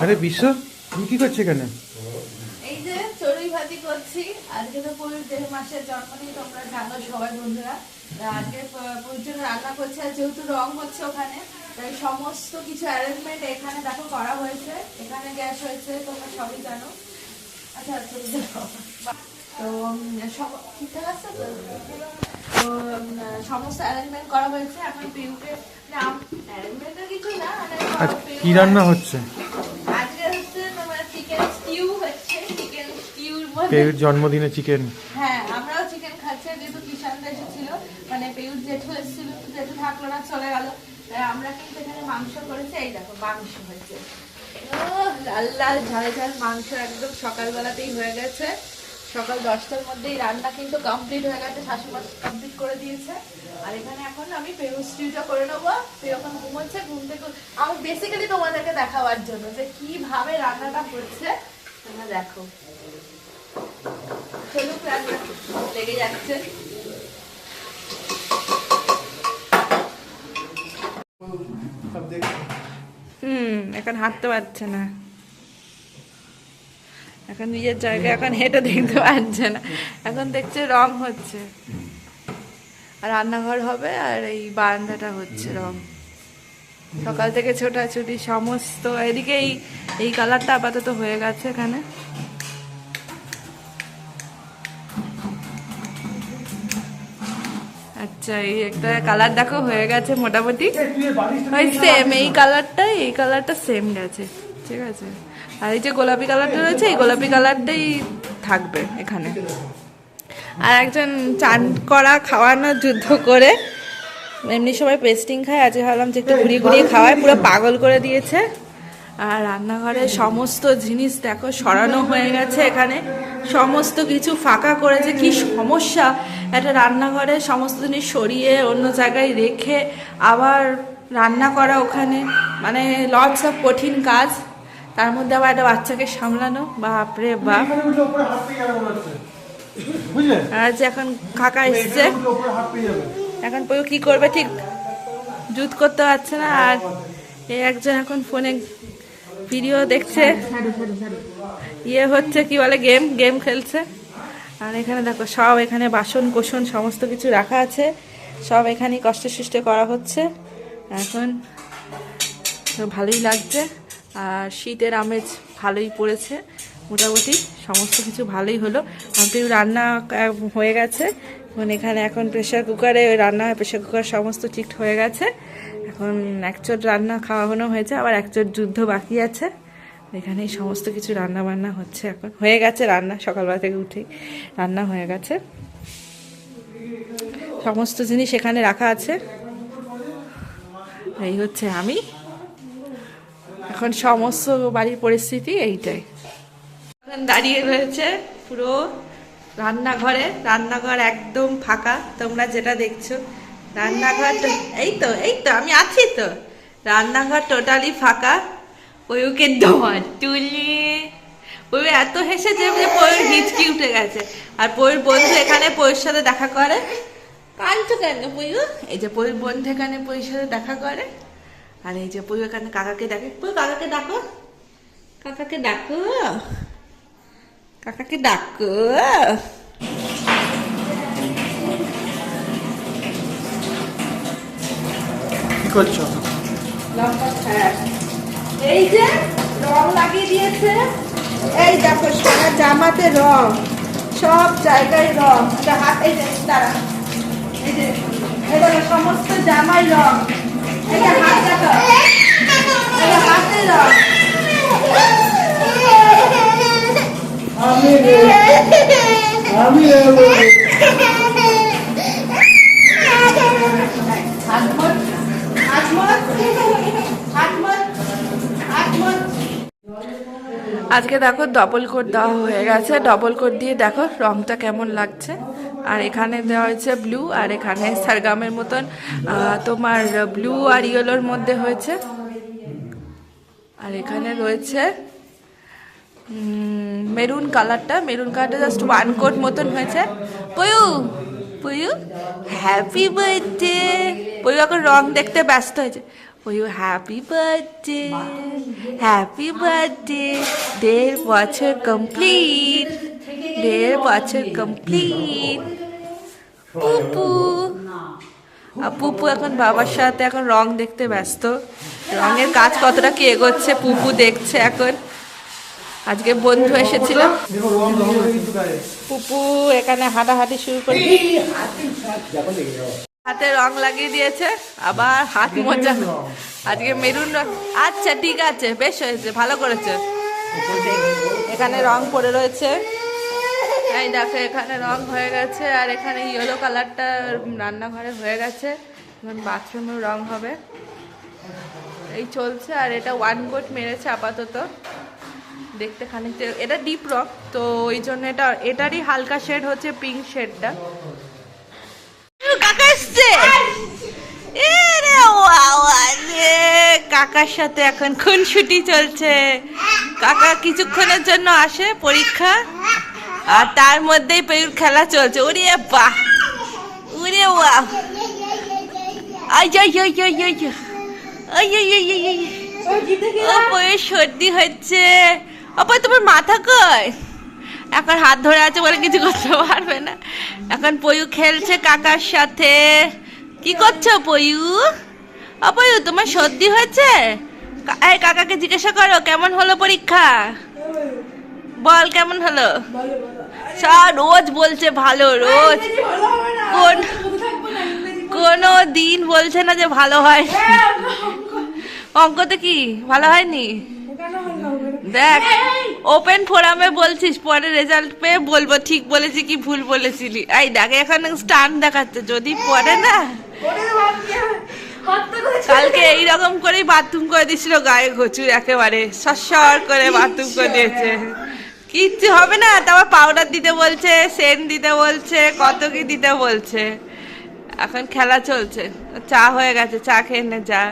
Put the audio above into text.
আরে বিশ্ব তুমি কি করছ এখানে? এই যে চড়ুই ভাতি করছি। আজকে তো পুরীর দেড় মাসের জন্মদিন তোমরা জানো সবাই বন্ধুরা। আজকে প- রান্না করছে আর যেহেতু রং হচ্ছে ওখানে তাই সমস্ত কিছু অ্যারেঞ্জমেন্ট এখানে দেখো করা হয়েছে। এখানে গ্যাস হয়েছে তোমরা সবই জানো। আচ্ছা আচ্ছা তো সব- ঠিকঠাক আছে তো? তো সমস্ত অ্যারেঞ্জমেন্ট করা হয়েছে। এখন পিউকে অ্যারেঞ্জমেন্টের কিছু না মানে কি রান্না হচ্ছে আজকে হচ্ছে তোমার চিকেন স্টিউ হচ্ছে চিকেন পেয়ের জন্মদিনে চিকেন হ্যাঁ আমরাও চিকেন খাচ্ছি যেহেতু কিষানদা এসেছিল মানে পেয়ুর জেঠু এসেছিল জেঠু থাকল না চলে গেল। আমরা কিন্তু এখানে মাংস করেছি এই দেখো মাংস হয়েছে। লাল লাল ঝাল ঝাল মাংস একদম সকালবেলাতেই হয়ে গেছে। সকাল দশটার মধ্যেই রান্না কিন্তু কমপ্লিট হয়ে গেছে শাশুমা কমপ্লিট করে দিয়েছে। আর এখানে এখন আমি পেরু স্টিউটা করে নেব। এখন ঘুমোচ্ছে ঘুম থেকে আমি বেসিক্যালি তোমাদেরকে দেখাবার জন্য যে কীভাবে রান্নাটা হচ্ছে। তোমরা দেখো। চলুক লেগে যাচ্ছে। হুম, এখন হাঁটতে পারছে না। এখন নিজের জায়গায় এখন হেঁটে দেখতে পারছে না। এখন দেখছে রং হচ্ছে। আর রান্নাঘর হবে আর এই বারান্দাটা হচ্ছে রং। সকাল থেকে ছোটাছুটি সমস্ত, এদিকে এই এই কালারটা আপাতত হয়ে গেছে এখানে। আচ্ছা এই একটা কালার দেখো হয়ে গেছে মোটামুটি। ওই সেম এই কালারটাই এই কালারটা সেম গেছে ঠিক আছে? আর এই যে গোলাপি কালারটা রয়েছে এই গোলাপি কালারটাই থাকবে এখানে। আর একজন চান করা খাওয়ানো যুদ্ধ করে এমনি সময় পেস্টিং খায় আজকে ভাবলাম যে একটু ঘুরিয়ে ঘুরিয়ে খাওয়ায় পুরো পাগল করে দিয়েছে। আর রান্নাঘরে সমস্ত জিনিস দেখো সরানো হয়ে গেছে এখানে। সমস্ত কিছু ফাঁকা করেছে। কি সমস্যা? একটা রান্নাঘরে সমস্ত জিনিস সরিয়ে অন্য জায়গায় রেখে আবার রান্না করা ওখানে। মানে লটস অফ কঠিন কাজ। তার মধ্যে আবার একটা বাচ্চাকে সামলানো। বাপরে বাপ। আর যে এখন কাকা এসছে। এখন কি করবে ঠিক? জুত করতে পারছে না। আর এই একজন এখন ফোনে ভিডিও দেখছে। ইয়ে হচ্ছে কি বলে, গেম গেম খেলছে। আর এখানে দেখো, সব এখানে বাসন কোসন সমস্ত কিছু রাখা আছে। সব এখানেই কষ্ট সৃষ্টে করা হচ্ছে। এখন ভালোই লাগছে। আর শীতের আমেজ ভালোই পড়েছে। মোটামুটি সমস্ত কিছু ভালোই হলো। আমি রান্না হয়ে গেছে। এখন এখানে এখন প্রেশার কুকারে রান্না প্রেশার কুকার সমস্ত ঠিক হয়ে গেছে। এখন একচোট রান্না খাওয়ানো হয়েছে, আবার একচোট যুদ্ধ বাকি আছে। এখানেই সমস্ত কিছু রান্না বান্না হচ্ছে এখন। হয়ে গেছে রান্না, সকালবেলা থেকে উঠেই রান্না হয়ে গেছে। সমস্ত জিনিস এখানে রাখা আছে। এই হচ্ছে আমি। এখন সমস্ত বাড়ির পরিস্থিতি এইটাই। এখন দাঁড়িয়ে রয়েছে পুরো রান্নাঘরে। রান্নাঘর একদম ফাঁকা, তোমরা যেটা দেখছ রান্নাঘর এই তো এই তো, আমি আছি তো। রান্নাঘর টোটালি ফাঁকা। ওকে ডর তুলি। ওই এত হেসেছে যে পয়ের হিচকি উঠে গেছে। আর পয়ের বন্ধু এখানে পয়ের সাথে দেখা করে। কাঁদছো কেন পয়ু? এই যে পয়ের বন্ধু এখানে পয়ের সাথে দেখা করে। আর এই যে পয়ু এখানে কাকাকে ডাকে। পয়ু, কাকাকে ডাকো। কাকাকে ডাকো। কাকাকে ডাকো। করছ? এই যে রং লাগিয়ে দিয়েছে। এই দেখো সারা জামাতে রং। সব জায়গায় রং। এটা হাত এই এই যে এই সমস্ত জামাই রং। হাত দেখো। হাতে রং। আমি আমি আজকে দেখো ডবল কোট দেওয়া হয়ে গেছে। ডবল কোট দিয়ে দেখো রংটা কেমন লাগছে। আর এখানে দেওয়া হয়েছে ব্লু আর এখানে সারগামের মতন তোমার ব্লু আর ইয়েলোর মধ্যে হয়েছে। আর এখানে রয়েছে মেরুন কালারটা মেরুন কালারটা জাস্ট ওয়ান কোট মতন হয়েছে। পয়ু পয়ু হ্যাপি বার্থডে পয়ু এখন রং দেখতে ব্যস্ত হয়েছে। পয়ু হ্যাপি বার্থডে হ্যাপি বার্থডে দেড় বছর কমপ্লিট দেড় বছর কমপ্লিট পুপু আর পুপু এখন বাবার সাথে এখন রং দেখতে ব্যস্ত। রঙের কাজ কতটা কি এগোচ্ছে পুপু দেখছে এখন। আজকে বন্ধু এসেছিল। পুপু এখানে হাঁটাহাঁটি শুরু করে। হাতে রং লাগিয়ে দিয়েছে আবার হাত মোজা। আজকে মেরুন রং। আচ্ছা ঠিক আছে বেশ হয়েছে ভালো করেছে। এখানে রং পড়ে রয়েছে। এই দেখো এখানে রং হয়ে গেছে আর এখানে ইয়েলো কালারটা রান্নাঘরে হয়ে গেছে। এখন বাথরুমেও রং হবে। এই চলছে আর এটা ওয়ান কোট মেরেছে আপাতত। দেখতে খানিকটা এটা ডিপ রক তো ওই জন্য এটা এটারই হালকা শেড হচ্ছে পিঙ্ক শেডটা কাকা এসছে কাকার সাথে এখন খুনসুটি চলছে কাকা কিছুক্ষণের জন্য আসে পরীক্ষা আর তার মধ্যেই পেয়ুর খেলা চলছে ওরে বাহ ওরে বাহ সর্দি হচ্ছে অপা তোমার মাথা কই এখন হাত ধরে আছে বলে কিছু করতে পারবে না। এখন পয়ু খেলছে কাকার সাথে। কি করছ পয়ু? অপয়ু তোমার সর্দি হয়েছে? এই কাকাকে জিজ্ঞাসা করো, কেমন হলো পরীক্ষা? বল, কেমন হলো? সা রোজ বলছে ভালো, রোজ। কোন, কোনো দিন বলছে না যে ভালো হয়। অঙ্কতে কি, ভালো হয়নি? দেখ। ওপেন ফোরামে বলছিস পরে রেজাল্ট পেয়ে বলব ঠিক বলেছি কি ভুল বলেছিলি? এই দেখ এখানে স্টান দেখাচ্ছে যদি পরে না। কালকে এইরকম করেই বাথরুম করে দিছিল গায়ে ঘচুর একেবারে সর করে বাথরুম করে দিয়েছে। কিচ্ছু হবে না তারপর পাউডার দিতে বলছে সেন্ট দিতে বলছে কত কি দিতে বলছে। এখন খেলা চলছে চা হয়ে গেছে চা খেয়ে নে যা।